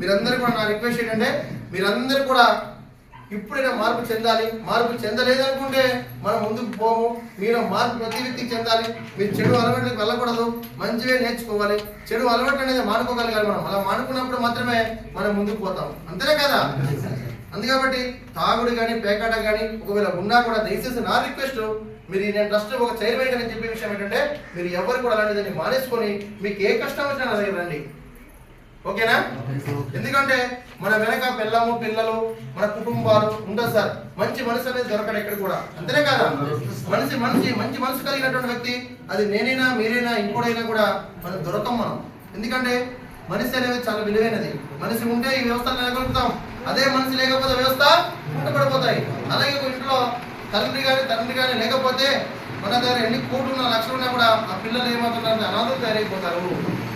మీరందరూ కూడా నా రిక్వెస్ట్ ఏంటంటే మీరందరూ కూడా ఇప్పుడైనా మార్పు చెందాలి. మార్పు చెందలేదనుకుంటే మనం ముందుకు పోము. మీరు మార్పు ప్రతి వ్యక్తికి చెందాలి. మీరు చెడు అలవాట్లకు వెళ్ళకూడదు. మంచివే నేర్చుకోవాలి. చెడు అలవాటు అనేది మానుకోగలగాలి మనం. అలా మానుకున్నప్పుడు మాత్రమే మనం ముందుకు పోతాం అంతేనే కదా? అందుకబట్టి తాగుడు కానీ పేకాట కానీ ఒకవేళ ఉన్నా కూడా దయచేసి నా రిక్వెస్ట్ మీరు నేను ట్రస్ట్ ఒక చైర్మన్ అని చెప్పే విషయం ఏంటంటే మీరు ఎవరు కూడా అలాంటిదని మానేసుకొని మీకు ఏ కష్టం వచ్చినా నా దగ్గర రండి. ఓకేనా? ఎందుకంటే మన వెనక పిల్లము పిల్లలు మన కుటుంబాలు ఉండదు సార్. మంచి మనసు అనేది దొరకడు ఎక్కడ కూడా. అంతేనే కదా? మనిషి మనిషి మంచి మనసు కలిగినటువంటి వ్యక్తి అది నేనైనా మీరైనా ఇంకోడైనా కూడా మనం దొరకం మనం. ఎందుకంటే మనిషి అనేది చాలా విలువైనది. మనిషి ఉంటే ఈ వ్యవస్థను నెలకొల్పుతాం. అదే మనిషి లేకపోతే వ్యవస్థ పడిపోతాయి అలాగే ఒక ఇంట్లో తండ్రి కానీ తండ్రి కానీ లేకపోతే మన దగ్గర ఎన్ని కోట్లు ఉన్న లక్షలు ఉన్నా కూడా ఆ పిల్లలు ఏమవుతున్నారు అనాథలు తయారైపోతారు.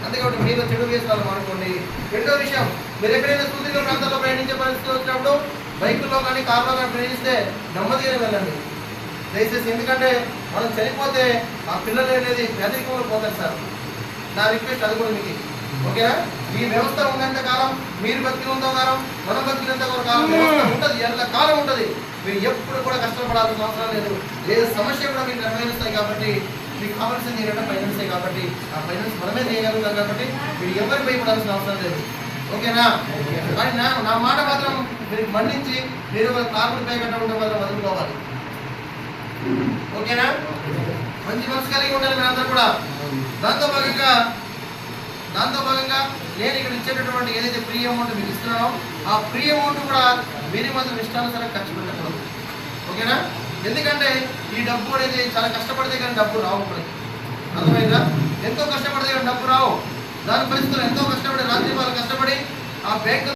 అంతే కాబట్టి మీరు చెడు వేసుకోవాలి అనుకోండి రెండో విషయం మీరు ఎక్కడైనా సుదీర్ఘ ప్రాంతాల్లో ప్రయాణించే పరిస్థితి వచ్చినప్పుడు బైకుల్లో కానీ కార్లో కానీ ప్రయాణిస్తే నెమ్మదిగా వెళ్ళండి. దయచేసి ఎందుకంటే మనం చనిపోతే ఆ పిల్లలు అనేది పేదరికంలో పోతారు సార్. నా రిక్వెస్ట్ అది కూడా మీకు. ఓకేనా? ఈ వ్యవస్థ ఉన్నంత కాలం మీరు బతికినంత కాలం మనం బతికినంత కాలం వ్యవస్థ ఉంటుంది ఎంత కాలం ఉంటుంది. మీరు ఎప్పుడు కూడా కష్టపడాల్సిన అవసరం లేదు. ఏ సమస్య కూడా మీకు నిర్వహిస్తాయి కాబట్టి మీకు కావాల్సింది ఏంటంటే ఫైనాన్సే కాబట్టి ఆ ఫైనాన్స్ మనమే చేయగలుగుతాం కాబట్టి మీరు ఎవరికి భయపడాల్సిన అవసరం లేదు. ఓకేనా? కానీ నా నా మాట మాత్రం మీరు మన్నించి మీరు ఒక పే కట్టకుండా మాత్రం వదులుకోవాలి. ఓకేనా? మంచి మనసు కలిగి ఉండాలి మీరందరూ కూడా. దాంతో భాగంగా దాంతో భాగంగా నేను ఇక్కడ ఇచ్చేటటువంటి ఏదైతే ఫ్రీ అమౌంట్ మీకు ఇస్తున్నానో ఆ ఫ్రీ అమౌంట్ కూడా మీరు మాత్రం ఇష్టానుసారం ఖర్చు పెట్టకూడదు ఓకేనా? ఎందుకంటే ఈ డబ్బు అనేది చాలా కష్టపడితే కానీ డబ్బు రావు మనకి అర్థమైందా? ఎంతో కష్టపడితే కానీ డబ్బు రావు. దాని పరిస్థితులు ఎంతో కష్టపడి రాత్రి వాళ్ళు కష్టపడి ఆ బ్యాంక్